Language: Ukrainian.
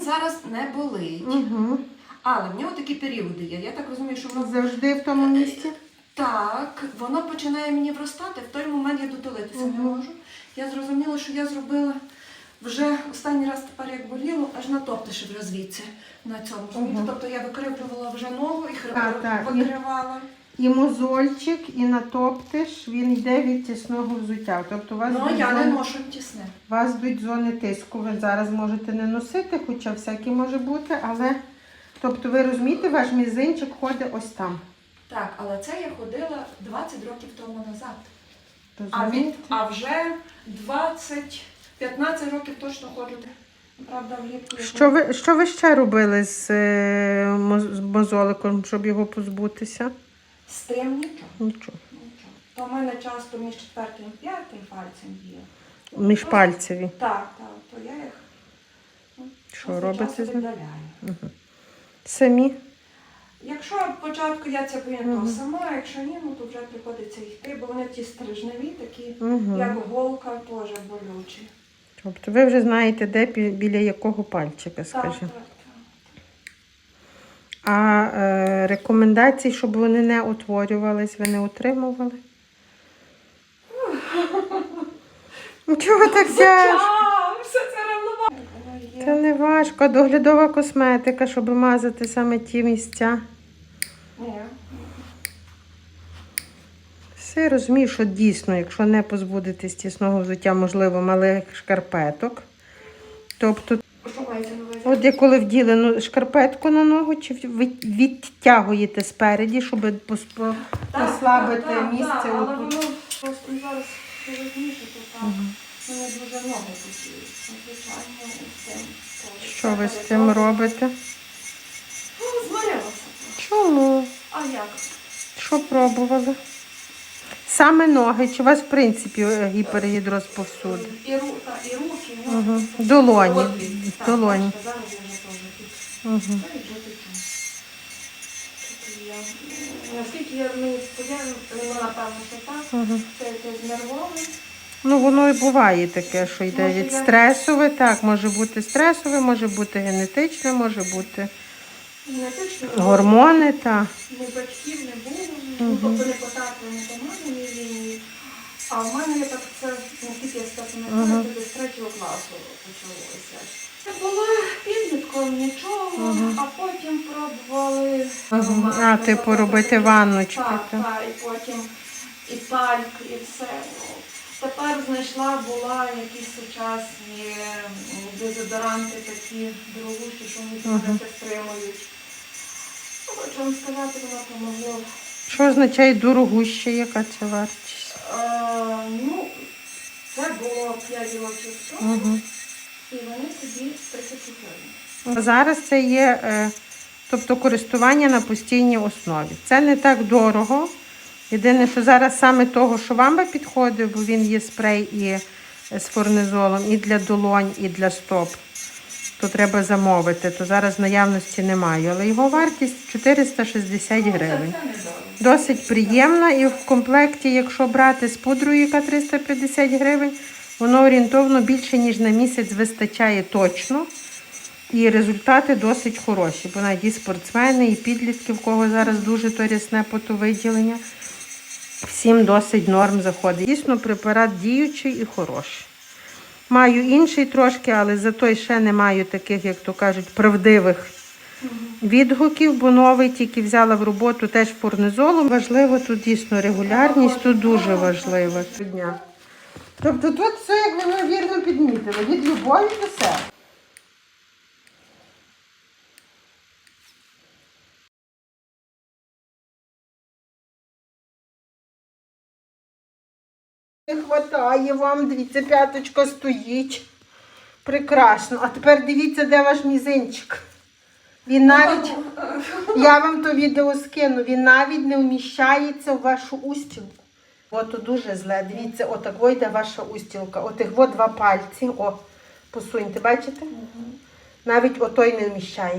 зараз не болить. Угу. Але в нього такі періоди є. Я так розумію, що воно Завжди в тому місці. так, воно починає мені вростати. В той момент я дотулитися не можу. Я зрозуміла, що я зробила вже останній раз тепер як боліло, аж на топтишеві звідси на цьому. Мгм. Тобто я викривлювала вже ногу і хребет викривала. І мозольчик, і натоптиш, він йде від тісного взуття. Тобто у вас, Ну, йдуть я не зони, ношу тісне. у вас йдуть зони тиску. Ви зараз можете не носити, хоча всяке може бути, але тобто ви розумієте, ваш мізинчик ходить ось там. Так, але це я ходила 20 років тому назад. А, від, Розумієте? а вже 20, 15 років точно ходжу. Правда, влітку. я Що ви, що ви ще робили з, е, моз- з мозоликом, щоб його позбутися? З тим нічого. Нічого. нічого. То в мене часто між четвертим і п'ятим пальцем є. Між пальцеві. Так, так, то я їх ну, Що час від робите часу з ним? видаляю. Самі. Якщо спочатку я це пам'ятаю Мгм. сама, якщо ні, ну то вже приходиться йти, бо вони ті стрижневі такі, Угу. як голка, теж болючі. Тобто ви вже знаєте, де біля якого пальчика, скажімо. так, так. А е, рекомендацій, щоб вони не утворювались, ви не утримували? Чого так? Все це не важко. Доглядова косметика, щоб мазати саме ті місця. Все розумію, що дійсно, якщо не позбудетесь тісного взуття, можливо, малих шкарпеток. Тобто, Що мається на? От як коли вділи ну, шкарпетку на ногу, чи відтягуєте спереді, щоб послабити так, так, місце Так, але воно просто зараз ти розумієш, то там мене дуже ноги. Звичайно. Що ви з цим робите? Ну. Чому? А як? Що пробували? Саме ноги, чи у вас в принципі е, гіпергідроз повсюди? І, ру, та, і руки, ну. Угу. Долоні. Долоні. Угу. Ну. Наскільки я мені сподіваюся, напевно, що так. Це якесь нервове. Ну, воно і буває таке, що йде від стресове. Так, може бути стресове, може бути генетичне, може бути. Гормони. Та. Ні батьків не було, ну, тобто не потрапили не по маминій лінії. А в мене я так це, наскільки я себе пам'ятаю, Мгм. це з третього класу почалося. Це було підлітком нічого, а потім пробували Мгм. А, ну, типу, робити ванночки, Так, так. і потім і тальк, і все. Ну, Тепер знайшла була якісь сучасні дезодоранти такі дорогущі, що вони Мгм. мене стримують. Ну, Хочу вам сказати, воно помогло. Що означає дорогуще, яка це вартість? Е, ну, це було 5 років тому, Угу. і вони тоді 30 гривень. Зараз це є е, тобто користування на постійній основі. Це не так дорого. Єдине, що зараз саме того, що вам би підходив, бо він є спрей і з форнизолом і для долонь, і для стоп. То треба замовити, то зараз наявності немає. Але його вартість 460 гривень. Досить приємна і в комплекті, якщо брати з пудрою, яка 350 гривень, воно орієнтовно більше, ніж на місяць вистачає точно. І результати досить хороші. Бо навіть і спортсмени, і підлітки, в кого зараз дуже то потовиділення, всім досить норм заходить. Дійсно, препарат діючий і хороший. Маю інший трошки, але зато ще не маю таких, як то кажуть, правдивих відгуків, бо новий тільки взяла в роботу теж фурнизолом. Важливо тут дійсно регулярність, тут дуже важливо. Тобто тут все, як ви вірно підмітили, від любові до себе. Не хватає вам, дивіться, п'яточка стоїть. Прекрасно. А тепер дивіться, де ваш мізинчик. Він навіть, я вам то відео скину, він навіть не вміщається в вашу устілку. От дуже зле. Дивіться, отак вийде ваша устілка. Отих от два пальці. О, посуньте, бачите? Навіть отой не вміщає.